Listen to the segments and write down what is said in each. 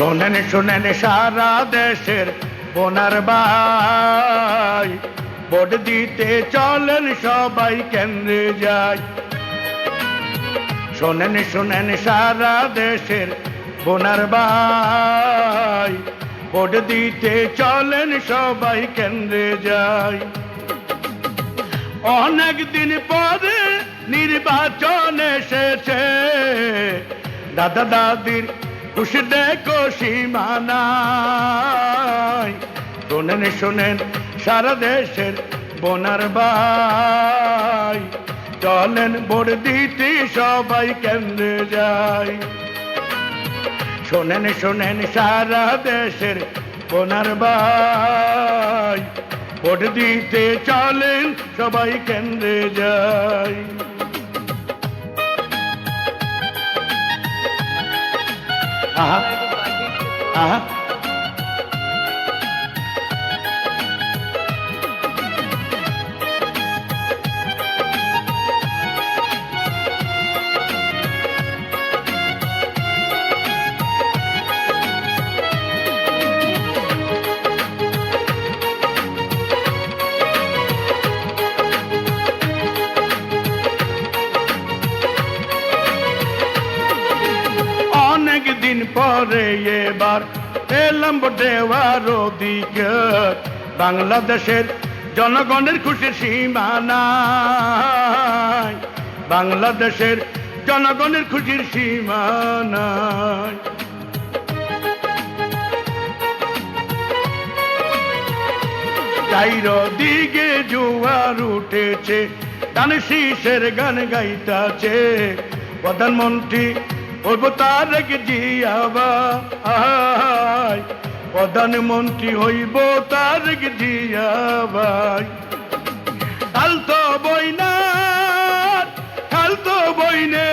শোনেন শোনেন সারা দেশের বোনার ভাই। ভোট দিতে চলেন সবাই, কেন্দ্রে যায় শোনেন শোনেন সারা দেশের বোনার ভাই। ভোট দিতে চলেন সবাই, কেন্দ্রে যায় অনেক দিন পরে নির্বাচন এসেছে। দাদা দাদির খুশি দেখো সীমানায় শোনেন শোনেন, সারা দেশের বোনার ভাই। চলেন, ভোট দিতে সবাই কেন্দ্রে যায় শোনেন শোনেন, সারা দেশের বোনার ভাই। ভোট দিতে চলেন, সবাই কেন্দ্রে যায় আহা আহা অনেক দিন পরে এবার এলাম দেওয়ার অধিকার বাংলাদেশের জনগণের খুশির সীমানায় বাংলাদেশের জনগণের খুশির সীমানায় চাইর দিকে জোয়ার উঠেছে গান শীষের গান গাইতাছে। প্রধানমন্ত্রী হইব তারেক প্রধানমন্ত্রী হইব তারেক জিয়াবাই কাল তো বইনা কাল তো বইনে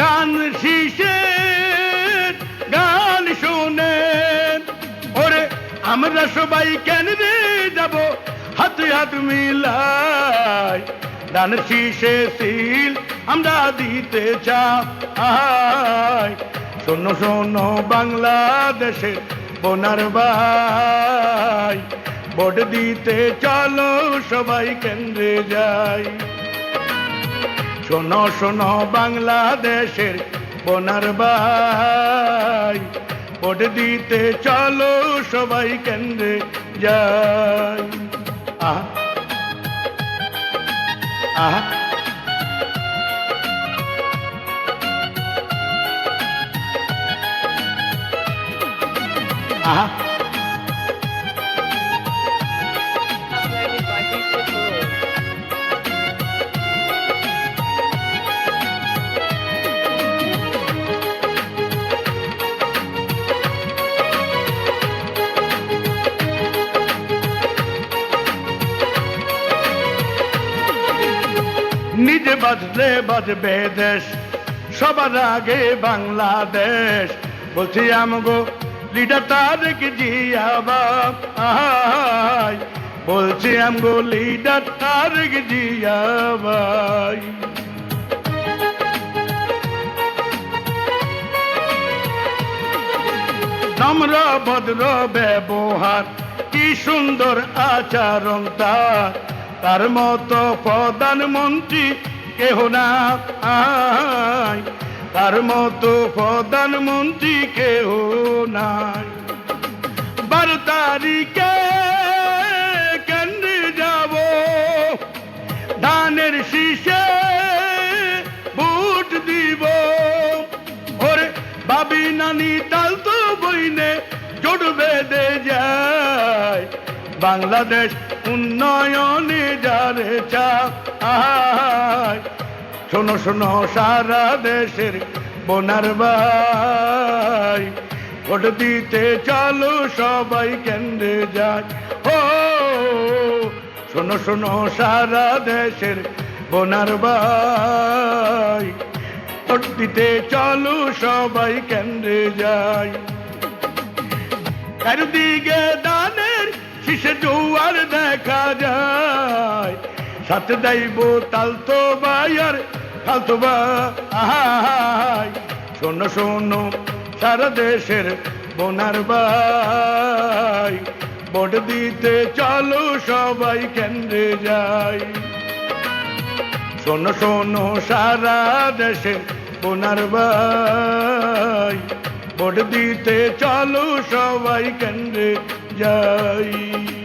গান শীষে গান শুনেন। ওরে আমরা সবাই কেন রে যাব? হাতে হাত মিলাই। দান শীষে সিল আমরা দিতে চাই। শোনো শোনো, বাংলাদেশের বোনার ভাই। ভোট দিতে চলো, সবাই কেন্দ্রে যাই। শোনো শোনো, বাংলাদেশের বোনার ভাই। ভোট দিতে চলো, সবাই কেন্দ্রে যাই। আহা। আহা। আহা। নিজে বাজলে বাজবে দেশ, সবার আগে বাংলাদেশ। বলছি আমগো লিডার তারেক জিয়া বাপ? আহাই বলছি আমগো লিডার তারেক জিয়া ভাই নম্র, ভদ্র, ব্যবহার, কি সুন্দর আচরণ তার। তার মতো প্রধানমন্ত্রী কেহ না? আয়, তার মতো প্রধানমন্ত্রী কেহ নাই। বারো তারিখে কেন্দ্রে যাব? ধানের শীষে ভোট দিব। ওরে বাবি নানি তাল তো বইনে জোট বেঁধে যায়। বাংলাদেশ উন্নয়নে যারে চায় শোনো শোনো, সারা দেশের বোনার ভাই। ভোট দিতে চলো, সবাই কেন্দ্রে যায়। ও শোনো শোনো, সারা দেশের বোনার ভাই। ভোট দিতে চলো, সবাই কেন্দ্রে যায়। চারিদিকে দানের শিশে জৌয়ার দেখা যায়। সাথে দাইব তালতো ভাই আর ফালতো ভাই শোনো শোনো সারা দেশের বোনার ভাই ভোট দিতে চলো সবাই কেন্দ্রে যাই শোনো শোনো সারা দেশের বোনার ভাই ভোট দিতে চলো সবাই কেন্দ্রে যাই